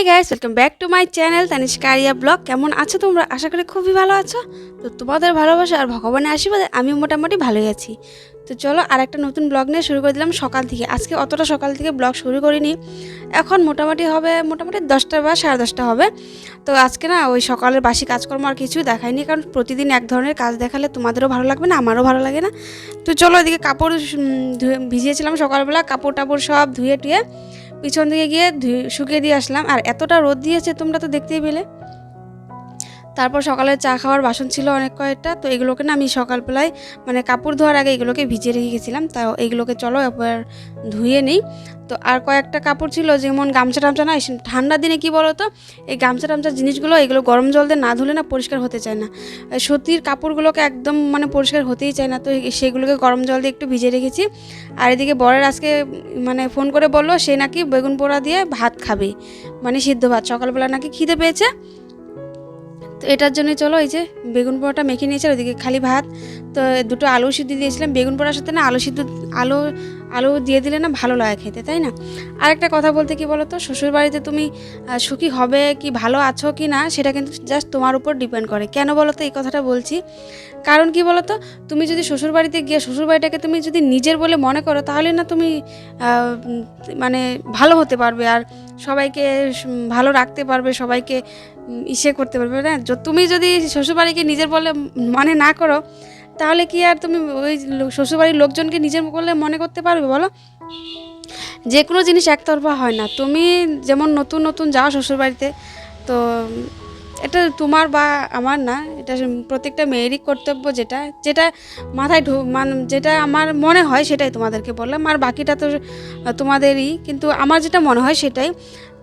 Hey guys welcome back to my channel Tanishkariya blog কেমন আছো তোমরা? আশা করি খুবই ভালো আছো। তো তোমাদের ভালোবাসা আর ভগবানের আশীর্বাদে আমি মোটামুটি ভালোই আছি। তো চলো আর একটা নতুন ব্লগ নিয়ে শুরু করে দিলাম সকাল থেকে। আজকে অতটা সকাল থেকে ব্লগ শুরু করিনি। এখন মোটামুটি হবে, মোটামুটি দশটা বা সাড়ে দশটা হবে। তো আজকে না, ওই সকালের বাসি কাজকর্ম আর কিছু দেখায়নি কারণ প্রতিদিন এক ধরনের কাজ দেখালে তোমাদেরও ভালো লাগবে না, আমারও ভালো লাগে না। তো চলো এদিকে কাপড় ভিজিয়েছিলাম সকালবেলা কাপড় টাপড় সব ধুয়ে টুয়ে পিছন দিকে গিয়ে শুকিয়ে দিয়ে আসলাম। আর এতটা রোদ দিয়েছে তোমরা তো দেখতেই পেলে। তারপর সকালে চা খাওয়ার বাসন ছিল অনেক কয়েকটা, তো এগুলোকে না আমি সকালবেলায় মানে কাপড় ধোয়ার আগে এগুলোকে ভিজিয়ে রেখে গেছিলাম, তা এইগুলোকে চলো এবার ধুয়ে নিই। তো আর কয়েকটা কাপড় ছিল, যেমন গামছা টামছা না ঠান্ডা দিনে কি বলো তো এই গামছা টামছা জিনিসগুলো, এগুলো গরম জল দিয়ে না ধুলে না পরিষ্কার হতে চায় না। সুতির কাপড়গুলোকে একদম মানে পরিষ্কার হতেই চায় না, তো সেগুলোকে গরম জল দিয়ে একটু ভিজিয়ে রেখেছি। আর এদিকে বরের আজকে মানে ফোন করে বলল, সে নাকি বেগুন পোড়া দিয়ে ভাত খাবে মানে সিদ্ধ ভাত, সকালবেলা নাকি খিদে পেয়েছে। তো এটার জন্যই চলো, এই যে বেগুন পোড়াটা মেখে নিয়েছে ওইদিকে খালি ভাত। তো দুটো আলু সিদ্ধ দিয়েছিলাম। বেগুন পোড়ার সাথে না আলু সিদ্ধ, আলু আলু দিয়ে দিলে না ভালো লাগে খেতে, তাই না? আরেকটা কথা বলতে কি বলো তো শ্বশুর বাড়িতে তুমি সুখী হবে কি ভালো আছো কি না, সেটা কিন্তু জাস্ট তোমার উপর ডিপেন্ড করে। কেন বলো তো এই কথাটা বলছি। কারণ কি বলো তো তুমি যদি শ্বশুর বাড়িতে গিয়ে শ্বশুর বাড়িটাকে তুমি যদি নিজের বলে মনে করো, তাহলে না তুমি মানে ভালো হতে পারবে। আর সবাইকে ভালো রাখতে পারবে, সবাইকে ইসে করতে পারবে না য- তুমি যদি শ্বশুরবাড়িকে নিজের বলে মনে না করো, তাহলে কি আর তুমি ওই শ্বশুরবাড়ির লোকজনকে নিজের বলে মনে করতে পারবে, বলো? যে কোনো জিনিস একতরফা হয় না। তুমি যেমন নতুন নতুন যাও শ্বশুরবাড়িতে, তো এটা তোমার বা আমার না, এটা প্রত্যেকটা মেয়েরই কর্তব্য যেটা যেটা মাথায় ঢো, মান, যেটা আমার মনে হয় সেটাই তোমাদেরকে বললাম, আর বাকিটা তো তোমাদেরই, কিন্তু আমার যেটা মনে হয় সেটাই।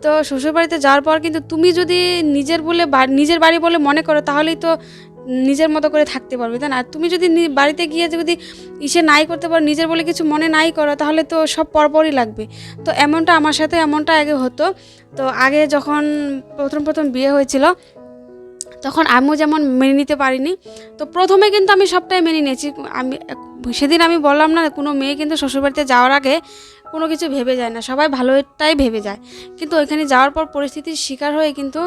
তো শ্বশুরবাড়িতে যাওয়ার পর কিন্তু তুমি যদি নিজের বলে নিজের বাড়ি বলে মনে করো, তাহলেই তো নিজের মতো করে থাকতে পারবে, তাই না? আর তুমি যদি বাড়িতে গিয়ে যদি ইসে নাই করতে পারো, নিজের বলে কিছু মনে নাই করো, তাহলে তো সব পরপরই লাগবে। তো এমনটা আমার সাথে এমনটা আগে হতো। তো আগে যখন প্রথম প্রথম বিয়ে হয়েছিল, তখন আমিও যেমন মেনে নিতে পারিনি, তো প্রথমে কিন্তু আমি সবটাই মেনে নিয়েছি। আমি, সেদিন আমি বললাম না, কোনো মেয়ে কিন্তু শ্বশুরবাড়িতে যাওয়ার আগে কোনো কিছু ভেবে যায় না। সবাই ভালোটাই ভেবে যায়। কিন্তু ওইখানে যাওয়ার পর পরিস্থিতির শিকার হয়ে কিন্তু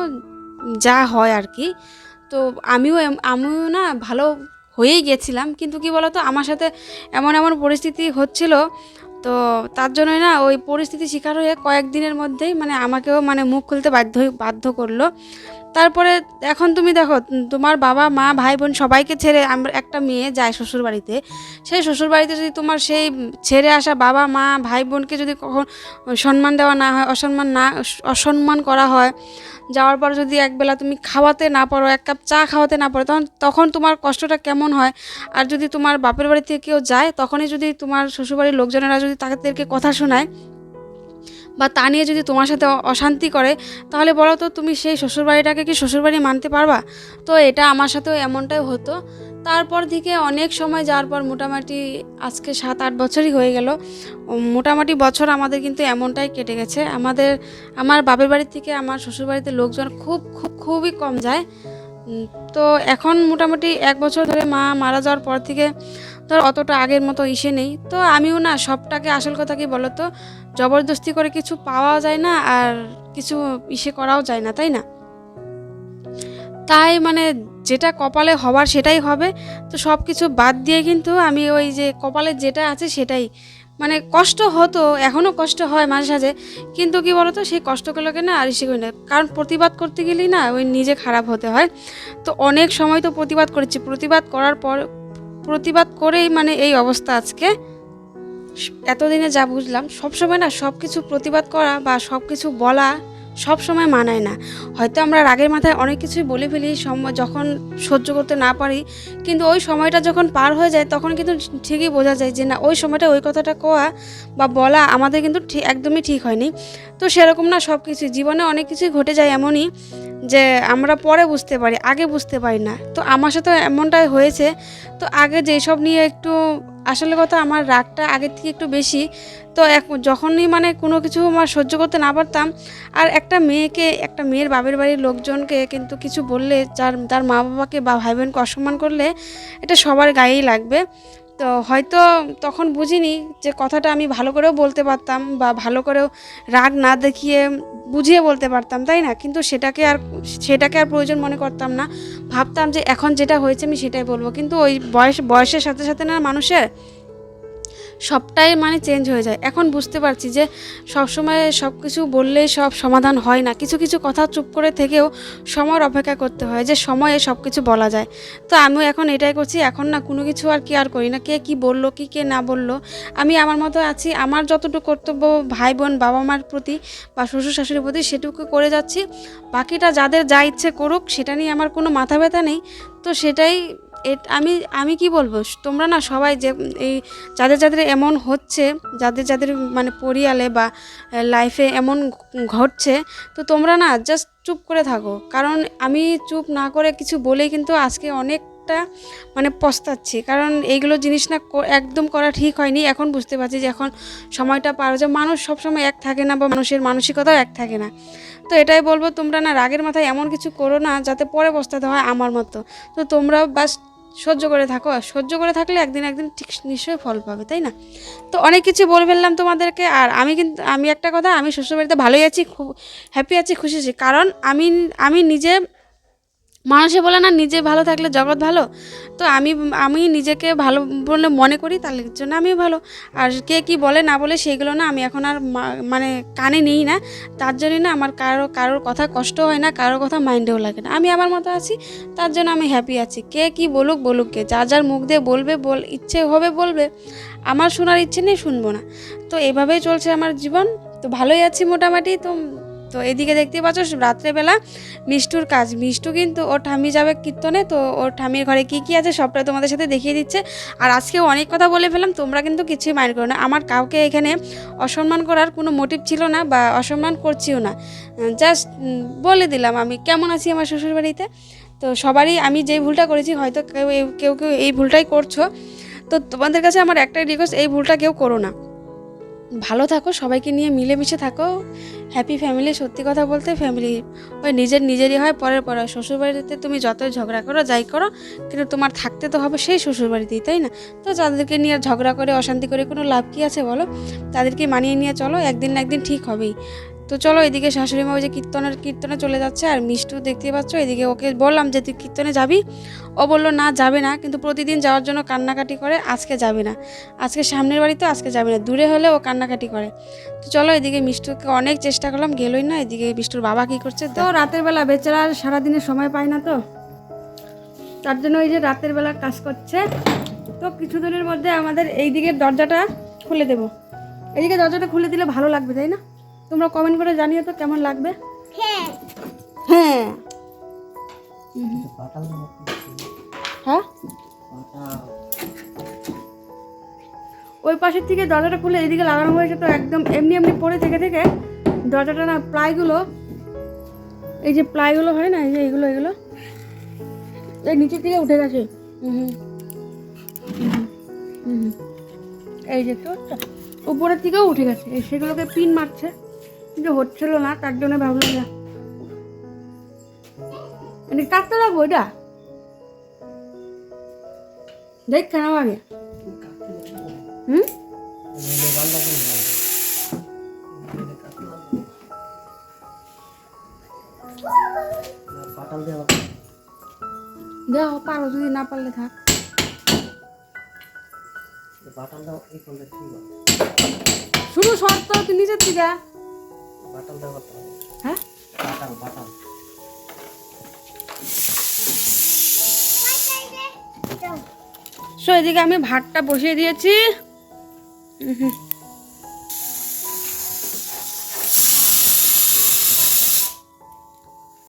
যা হয় আর কি। তো আমিও আমিও না ভালো হয়েই গেছিলাম। কিন্তু কি বলতো, আমার সাথে এমন এমন পরিস্থিতি হচ্ছিল। তো তার জন্যই না ওই পরিস্থিতির শিকার হয়ে কয়েকদিনের মধ্যেই মানে আমাকেও মানে মুখ খুলতে বাধ্য বাধ্য করল। তারপরে এখন তুমি দেখো তোমার বাবা, মা, ভাই, বোন সবাইকে ছেড়ে আমরা একটা মেয়ে যায় শ্বশুর বাড়িতে সেই শ্বশুর বাড়িতে যদি তোমার সেই ছেড়ে আসা বাবা, মা, ভাই, বোনকে যদি কখন সম্মান দেওয়া না হয়, অসম্মান না, অসম্মান করা হয়, যাওয়ার পর যদি একবেলা তুমি খাওয়াতে না পারো, এক কাপ চা খাওয়াতে না পারো, তখন তখন তোমার কষ্টটা কেমন হয়? আর যদি তোমার বাপের বাড়ি থেকে কেউ যায়, তখনই যদি তোমার শ্বশুরবাড়ির লোকজনেরা যদি তাদেরকে কথা শোনায় বা তা নিয়ে যদি তোমার সাথে অশান্তি করে, তাহলে বলো তো তুমি সেই শ্বশুরবাড়িটাকে কি শ্বশুরবাড়ি মানতে পারবা? তো এটা আমার সাথেও এমনটাই হতো। তারপর থেকে অনেক সময় যাওয়ার পর মোটামুটি আজকে সাত, আট বছরই হয়ে গেল। মোটামুটি বছর আমাদের কিন্তু এমনটাই কেটে গেছে। আমাদের, আমার বাপের বাড়ি থেকে আমার শ্বশুরবাড়িতে লোকজন খুব খুব, খুবই কম যায়। তো এখন মোটামুটি এক বছর ধরে মা মারা যাওয়ার পর থেকে ধর অতটা আগের মতো ইসে নেই। তো আমিও না সবটাকে আসল কথা কি বলো তো জবরদস্তি করে কিছু পাওয়া যায় না আর কিছু ইসে করাও যায় না, তাই না? তাই মানে যেটা কপালে হবার সেটাই হবে। তো সব কিছু বাদ দিয়ে কিন্তু আমি ওই যে কপালে যেটা আছে সেটাই। মানে কষ্ট হতো এখনও কষ্ট হয় মাঝে সাঝে। কিন্তু কি বলতো, সেই কষ্টগুলোকে না আর ইসে করি না। কারণ প্রতিবাদ করতে গেলেই না ওই নিজে খারাপ হতে হয়। তো অনেক সময় তো প্রতিবাদ করেছি। প্রতিবাদ করার পর প্রতিবাদ করেই মানে এই অবস্থা আজকে। এতদিনে যা বুঝলাম, সবসময় না সব কিছু প্রতিবাদ করা বা সব কিছু বলা সব সময় মানায় না। হয়তো আমরা রাগের মাথায় অনেক কিছুই বলে ফেলি যখন সহ্য করতে না পারি, কিন্তু ওই সময়টা যখন পার হয়ে যায়, তখন কিন্তু ঠিকই বোঝা যায় যে না, ওই সময়টা ওই কথাটা কোয়া বা বলা আমাদের কিন্তু একদমই ঠিক হয়নি। তো সেরকম না সব কিছু জীবনে অনেক কিছুই ঘটে যায় এমনই। যে আমরা পরে বুঝতে পারি, আগে বুঝতে পারি না। তো আমার সাথে এমনটাই হয়েছে। তো আগে যেসব নিয়ে একটু, আসলে কথা আমার রাগটা আগের থেকে একটু বেশি। তো এক, যখনই মানে কোনো কিছু আমার সহ্য করতে না পারতাম, আর একটা মেয়েকে, একটা মেয়ের বাপের বাড়ির লোকজনকে কিন্তু কিছু বললে, যার, তার মা বাবাকে বা ভাই বোনকে অসম্মান করলে, এটা সবার গায়েই লাগবে। তো হয়তো তখন বুঝিনি যে কথাটা আমি ভালো করেও বলতে পারতাম বা ভালো করেও রাগ না দেখিয়ে বুঝিয়ে বলতে পারতাম, তাই না? কিন্তু সেটাকে আর সেটাকে আর প্রয়োজন মনে করতাম না। ভাবতাম যে এখন যেটা হয়েছে আমি সেটাই বলব। কিন্তু ওই বয়স, বয়সের সাথে সাথে না মানুষের সবটাই মানে চেঞ্জ হয়ে যায়। এখন বুঝতে পারছি যে সবসময় সব কিছু বললেই সব সমাধান হয় না। কিছু কিছু কথা চুপ করে থেকেও সময়ের অপেক্ষা করতে হয় যে সময়ে সব কিছু বলা যায়। তো আমিও এখন এটাই করছি। এখন না কোনো কিছু আর কি আর করি না। কে কি বলল, কি, কে না বলল। আমি আমার মতো আছি। আমার যতটুকু কর্তব্য ভাই, বোন, বাবা মার প্রতি বা শ্বশুর শাশুড়ির প্রতি সেটুকু করে যাচ্ছি। বাকিটা যাদের যা ইচ্ছে করুক, সেটা নিয়ে আমার কোনো মাথা ব্যথা নেই। তো সেটাই আমি আমি কি বলব? তোমরা না সবাই যে, এই যাদের যাদের এমন হচ্ছে, যাদের যাদের মানে পরিয়ালে বা লাইফে এমন ঘটছে, তো তোমরা না জাস্ট চুপ করে থাকো। কারণ আমি চুপ না করে কিছু বলেই কিন্তু আজকে অনেকটা মানে পস্তাচ্ছি। কারণ এইগুলো জিনিস না একদম করা ঠিক হয়নি। এখন বুঝতে পারছি যে এখন সময়টা পার হচ্ছে। মানুষ সবসময় এক থাকে না বা মানুষের মানসিকতাও এক থাকে না। তো এটাই বলব, তোমরা না রাগের মাথায় এমন কিছু করো না যাতে পরে পস্তাতে হয় আমার মতো। তো তোমরা বাস সহ্য করে থাকো আর সহ্য করে থাকলে একদিন একদিন ঠিক নিশ্চয়ই ফল পাবে, তাই না? তো অনেক কিছু বলে ফেললাম তোমাদেরকে আর আমি কিন্তু আমি একটা কথা, আমি শ্বশুরবাড়িতে ভালোই আছি, খুব হ্যাপি আছি, খুশি আছি। কারণ আমি আমি নিজে মানুষে বলে না, নিজে ভালো থাকলে জগৎ ভালো। তো আমি আমি নিজেকে ভালো বলে মনে করি, তার জন্য আমি ভালো। আর কে কি বলে, না বলে সেইগুলো না আমি এখন আর মানে কানে নিই না। তার জন্যই না আমার কারও, কারোর কথা কষ্ট হয় না, কারোর কথা মাইন্ডেও লাগে না। আমি আমার মতো আছি, তার জন্য আমি হ্যাপি আছি। কে কি বলুক বলুক কে, যার যার মুখ দিয়ে বলবে, বল, ইচ্ছে হবে বলবে। আমার শোনার ইচ্ছে নেই, শুনব না। তো এভাবেই চলছে আমার জীবন। তো ভালোই আছি মোটামুটি, তো তো এদিকে দেখতে পাচ্ছ, রাত্রেবেলা মিষ্টুর কাজ। মিষ্টু কিন্তু ওর ঠামি যাবে কীর্তনে, তো ওর ঠামির ঘরে কী কী আছে সবটা তোমাদের সাথে দেখিয়ে দিচ্ছে। আর আজকেও অনেক কথা বলে ফেলাম তোমরা কিন্তু কিছুই মাইন্ড করো না। আমার কাউকে এখানে অসম্মান করার কোনো মোটিভ ছিল না বা অসম্মান করছিও না। জাস্ট বলে দিলাম আমি, কেমন আছি আমার শ্বশুরবাড়িতে? তো সবারই আমি যে ভুলটা করেছি, হয়তো কেউ কেউ কেউ এই ভুলটাই করছ। তো তোমাদের কাছে আমার একটাই রিকোয়েস্ট এই ভুলটা কেউ করো না। ভালো থাকো, সবাইকে নিয়ে মিলেমিশে থাকো। হ্যাপি ফ্যামিলি সত্যি কথা বলতে ফ্যামিলি ওই নিজের নিজেরই হয়, পরের পরে। শ্বশুরবাড়িতে তুমি যতই ঝগড়া করো, যাই করো, কিন্তু তোমার থাকতে তো হবে সেই শ্বশুরবাড়িতেই, তাই না? তো যাদেরকে নিয়ে ঝগড়া করে, অশান্তি করে কোনো লাভ কী আছে বলো? তাদেরকে মানিয়ে নিয়ে চলো, একদিন না একদিন ঠিক হবেই। তো চলো এদিকে শাশুড়ি মা ওই যে কীর্তনের কীর্তনে চলে যাচ্ছে আর মিষ্টু দেখতে পাচ্ছ এদিকে ওকে বললাম যে তুই কীর্তনে যাবি? ও বলল না যাবে না কিন্তু প্রতিদিন যাওয়ার জন্য কান্নাকাটি করে আজকে যাবে না। আজকে সামনের বাড়িতে আজকে যাবে না দূরে হলে ও কান্নাকাটি করে। তো চলো এদিকে মিষ্টুকে অনেক চেষ্টা করলাম গেলই না এদিকে মিষ্টুর বাবা কি করছে তো রাতের বেলা বেচারা আর সারাদিনে সময় পায় না তো। তার জন্য ওই যে রাতের বেলা কাজ করছে। তো কিছুদিনের মধ্যে আমাদের এই দিকের দরজাটা খুলে দেব। এইদিকে দরজাটা খুলে দিলে ভালো লাগবে তাই না? তোমরা কমেন্ট করে জানিও তো কেমন লাগবে হ্যাঁ হ্যাঁ ওই পাশের থেকে দরজাটা খুলে এদিকে লাগানো হয়েছে তো একদম এমনি এমনি পড়ে থেকে থেকে দরজাটা না প্লাইগুলো এই যে প্লাইগুলো হয় না এই যে এগুলো এগুলো এই নিচের থেকে উঠে গেছে। এই যে তো উপরের থেকেও উঠে গেছে এই সেগুলোকে পিন মারছে কিন্তু হচ্ছিল না তার জন্য ভাবলাম না মানে কাটতে লাগবো এটা? দেখ কেন আগে হুম? দেখ পারো যদি না পারলে থাক। শুধু শর্ত তুই নিচের দিকে হবে হ্যাঁ? বাটাল বাটাল। সো এদিকে আমি ভাতটা বসিয়ে দিয়েছি। হুম হুম।